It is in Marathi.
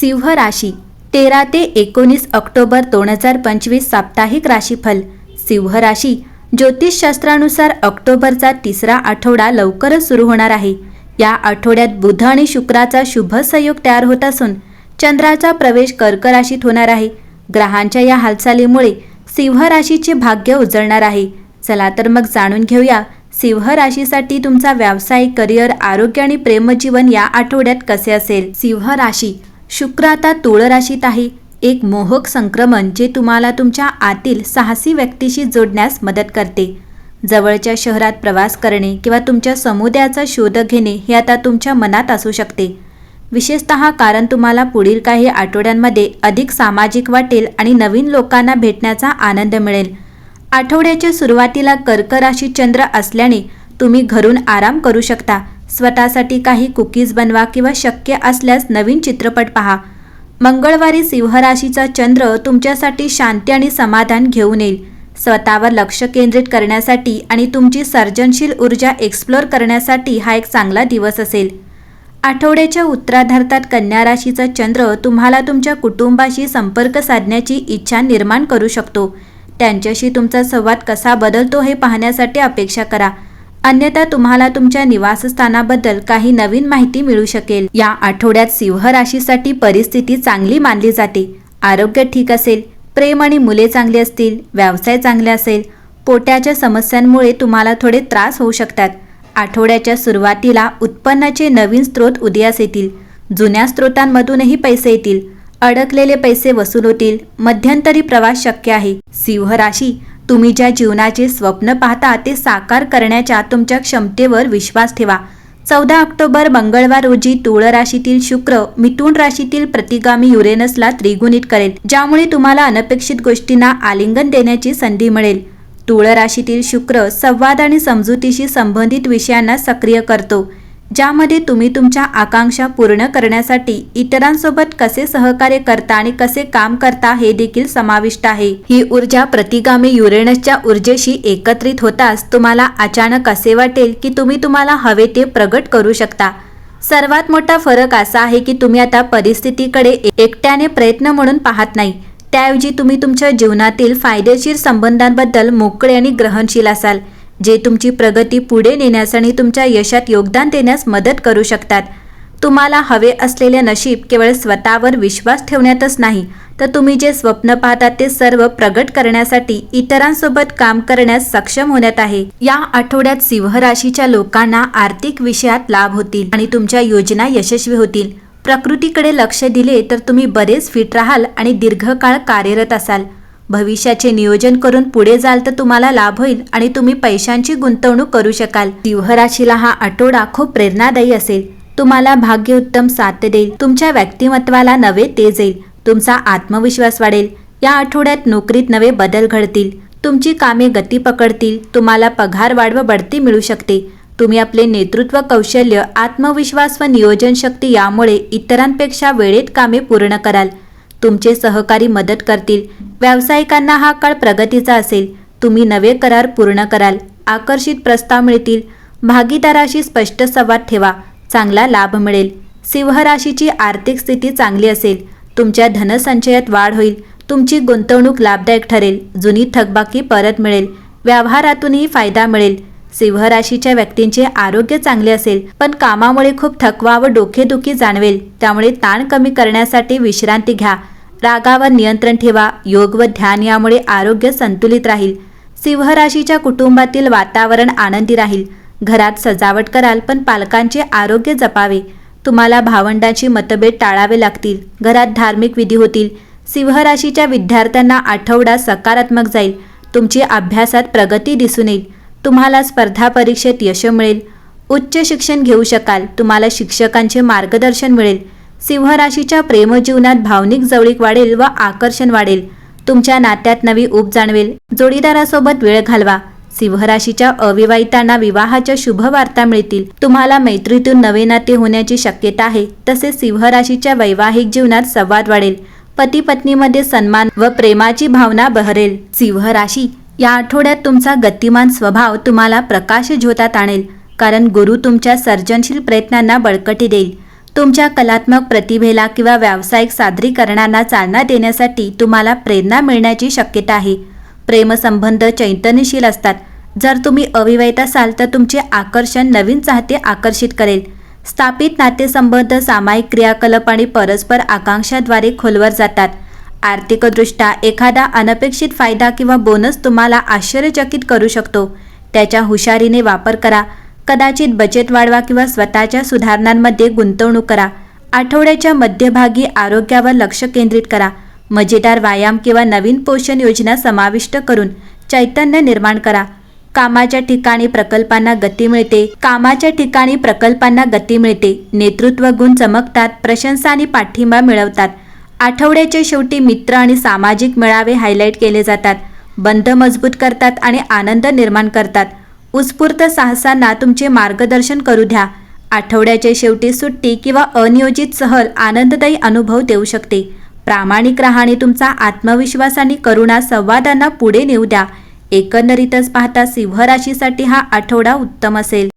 सिंह राशी तेरा ते एकोणीस ऑक्टोबर दोन हजार पंचवीस साप्ताहिक राशीफल. सिंह राशी ज्योतिषशास्त्रानुसार ऑक्टोबरचा तिसरा आठवडा लवकरच सुरू होणार आहे. या आठवड्यात बुध आणि शुक्राचा शुभ संयोग तयार होत असून चंद्राचा प्रवेश कर्क राशीत होणार आहे. ग्रहांच्या या हालचालीमुळे सिंह राशीचे भाग्य उजळणार आहे. चला तर मग जाणून घेऊया सिंह राशीसाठी तुमचा व्यावसायिक करिअर आरोग्य आणि प्रेमजीवन या आठवड्यात कसे असेल? सिंह राशी शुक्र आता तुळ राशीत आहे. एक मोहक संक्रमण जे तुम्हाला तुमच्या आतील साहसी व्यक्तीशी जोडण्यास मदत करते. जवळच्या शहरात प्रवास करणे किंवा तुमच्या समुदायाचा शोध घेणे हे आता तुमच्या मनात असू शकते. विशेषत कारण तुम्हाला पुढील काही आठवड्यांमध्ये अधिक सामाजिक वाटेल आणि नवीन लोकांना भेटण्याचा आनंद मिळेल. आठवड्याच्या सुरुवातीला कर्क राशीत चंद्र असल्याने तुम्ही घरून आराम करू शकता. स्वतःसाठी काही कुकीज बनवा किंवा शक्य असल्यास नवीन चित्रपट पहा. मंगळवारी सिंहराशीचा चंद्र तुमच्यासाठी शांती आणि समाधान घेऊन येईल. स्वतःवर लक्ष केंद्रित करण्यासाठी आणि तुमची सर्जनशील ऊर्जा एक्सप्लोर करण्यासाठी हा एक चांगला दिवस असेल. आठवड्याच्या उत्तराधार्तात कन्या राशीचा चंद्र तुम्हाला तुमच्या कुटुंबाशी संपर्क साधण्याची इच्छा निर्माण करू शकतो. त्यांच्याशी तुमचा संवाद कसा बदलतो हे पाहण्यासाठी अपेक्षा करा. अन्यथा तुम्हाला तुमच्या निवासस्थानाबद्दल काही नवीन माहिती मिळू शकेल. या आठवड्यात सिंह राशीसाठी परिस्थिती चांगली मानली जाते. आरोग्य ठीक असेल प्रेम आणि मुले चांगली असतील व्यवसाय चांगले असेल पोट्याच्या समस्यांमुळे तुम्हाला थोडे त्रास होऊ शकतात. आठवड्याच्या सुरुवातीला उत्पन्नाचे नवीन स्रोत उदयास येतील. जुन्या स्रोतांमधूनही पैसे येतील. अडकलेले पैसे वसूल होतील. मध्यंतरी प्रवास शक्य आहे. सिंह राशी तुम्ही ज्या जीवनाचे स्वप्न पाहता ते साकार करण्याच्या तुमच्या क्षमतेवर विश्वास ठेवा. चौदा ऑक्टोबर मंगळवार रोजी तुळ राशीतील शुक्र मिथुन राशीतील प्रतिगामी युरेनसला त्रिगुणित करेल ज्यामुळे तुम्हाला अनपेक्षित गोष्टींना आलिंगन देण्याची संधी मिळेल. तुळ राशीतील शुक्र संवाद आणि समजुतीशी संबंधित विषयांना सक्रिय करतो. ज्यामध्ये तुम्ही तुमच्या आकांक्षा पूर्ण करण्यासाठी इतरांसोबत कसे सहकार्य करता आणि कसे काम करता हे देखील समाविष्ट आहे. ही ऊर्जा प्रतिगामी युरेनसच्या ऊर्जेशी एकत्रित होताच तुम्हाला अचानक असे वाटेल की तुम्ही तुम्हाला हवे ते प्रगट करू शकता. सर्वात मोठा फरक असा आहे की तुम्ही आता परिस्थितीकडे एकट्याने प्रयत्न म्हणून पाहत नाही. त्याऐवजी तुम्ही तुमच्या जीवनातील फायदेशीर संबंधांबद्दल मोकळे आणि ग्रहणशील असाल. जे तुमची प्रगती पुढे नेण्यास आणि तुमच्या यशात योगदान देण्यास मदत करू शकतात. तुम्हाला हवे असलेले नशीब केवळ स्वतःवर विश्वास ठेवण्यातच नाही तर तुम्ही जे स्वप्न पाहता ते सर्व प्रगट करण्यासाठी इतरांसोबत काम करण्यास सक्षम होण्यात आहे. या आठवड्यात सिंह राशीच्या लोकांना आर्थिक विषयात लाभ होतील आणि तुमच्या योजना यशस्वी होतील. प्रकृतीकडे लक्ष दिले तर तुम्ही बरेच फिट राहाल आणि दीर्घकाळ कार्यरत असाल. भविष्याचे नियोजन करून पुढे जाल तर तुम्हाला लाभ होईल आणि तुम्ही पैशांची गुंतवणूक करू शकाल. सिंहराशीला हा आठवडा खूप प्रेरणादायी असेल. तुम्हाला भाग्य उत्तम साथ देईल. तुमच्या व्यक्तिमत्वाला नवे तेज येईल. तुमचा आत्मविश्वास वाढेल. या आठवड्यात नोकरीत नवे बदल घडतील. तुमची कामे गती पकडतील. तुम्हाला पगार वाढ व बढती मिळू शकते. तुम्ही आपले नेतृत्व कौशल्य आत्मविश्वास व नियोजन शक्ती यामुळे इतरांपेक्षा वेळेत कामे पूर्ण कराल. तुमचे सहकारी मदत करतील. व्यावसायिकांना हा काळ प्रगतीचा असेल. तुम्ही नवे करार पूर्ण कराल. आकर्षित प्रस्ताव मिळतील. भागीदाराशी स्पष्ट संवाद ठेवा. चांगला लाभ मिळेल. सिंहराशीची आर्थिक स्थिती चांगली असेल. तुमच्या धनसंचयात वाढ होईल. तुमची गुंतवणूक लाभदायक ठरेल. जुनी थकबाकी परत मिळेल. व्यवहारातूनही फायदा मिळेल. सिंहराशीच्या व्यक्तींचे आरोग्य चांगले असेल. पण कामामुळे खूप थकवा व डोकेदुखी जाणवेल. त्यामुळे ताण कमी करण्यासाठी विश्रांती घ्या. रागावर नियंत्रण ठेवा योग व ध्यान यामुळे आरोग्य संतुलित राहील. सिंह राशीच्या कुटुंबातील वातावरण आनंदी राहील. घरात सजावट कराल पण पालकांचे आरोग्य जपावे. तुम्हाला भावंडांची मतभेद टाळावे लागतील. घरात धार्मिक विधी होतील. सिंह राशीच्या विद्यार्थ्यांना आठवडा सकारात्मक जाईल. तुमची अभ्यासात प्रगती दिसून येईल. तुम्हाला स्पर्धा परीक्षेत यश मिळेल. उच्च शिक्षण घेऊ शकाल. तुम्हाला शिक्षकांचे मार्गदर्शन मिळेल. सिंहराशीच्या प्रेमजीवनात भावनिक जवळीक वाढेल व आकर्षण वाढेल. तुमच्या नात्यात नवी ऊब जाणवेल. जोडीदारासोबत वेळ घालवा. सिंहराशीच्या अविवाहितांना विवाहाच्या शुभ वार्ता मिळतील. तुम्हाला मैत्रीतून नवे नाते होण्याची शक्यता आहे. तसेच सिंहराशीच्या वैवाहिक जीवनात संवाद वाढेल. पती पत्नीमध्ये सन्मान व प्रेमाची भावना बहरेल. सिंह राशी या आठवड्यात तुमचा गतिमान स्वभाव तुम्हाला प्रकाश झोतात आणेल. कारण गुरु तुमच्या सर्जनशील प्रयत्नांना बळकटी देईल. तुमच्या कलात्मक प्रतिभेला किंवा व्यावसायिक सादरीकरणांना चालना देण्यासाठी तुम्हाला प्रेरणा मिळण्याची शक्यता आहे. प्रेमसंबंध चैतन्यशील असतात. जर तुम्ही अविवाहित असाल तर तुमचे आकर्षण नवीन चाहते आकर्षित करेल. स्थापित नातेसंबंध सामायिक क्रियाकलाप आणि परस्पर आकांक्षाद्वारे खोलवर जातात. आर्थिकदृष्ट्या एखादा अनपेक्षित फायदा किंवा बोनस तुम्हाला आश्चर्यचकित करू शकतो. त्याच्या हुशारीने वापर करा. कदाचित बचत वाढवा किंवा स्वतःच्या सुधारणांमध्ये गुंतवणूक करा. आठवड्याच्या मध्यभागी आरोग्यावर लक्ष केंद्रित करा. मजेदार व्यायाम किंवा नवीन पोषण योजना समाविष्ट करून चैतन्य निर्माण करा. कामाच्या ठिकाणी प्रकल्पांना गती मिळते. कामाच्या ठिकाणी प्रकल्पांना गती मिळते. नेतृत्व गुण चमकतात प्रशंसा आणि पाठिंबा मिळवतात. आठवड्याच्या शेवटी मित्र आणि सामाजिक मेळावे हायलाईट केले जातात. बंध मजबूत करतात आणि आनंद निर्माण करतात. उत्स्फूर्त साहसांना तुमचे मार्गदर्शन करू द्या. आठवड्याच्या शेवटी सुट्टी किंवा अनियोजित सहल आनंददायी अनुभव देऊ शकते. प्रामाणिक राहा आणि तुमचा आत्मविश्वास आणि करुणा संवादांना पुढे नेऊ द्या. एकंदरीतच पाहता सिंह राशीसाठी हा आठवडा उत्तम असेल.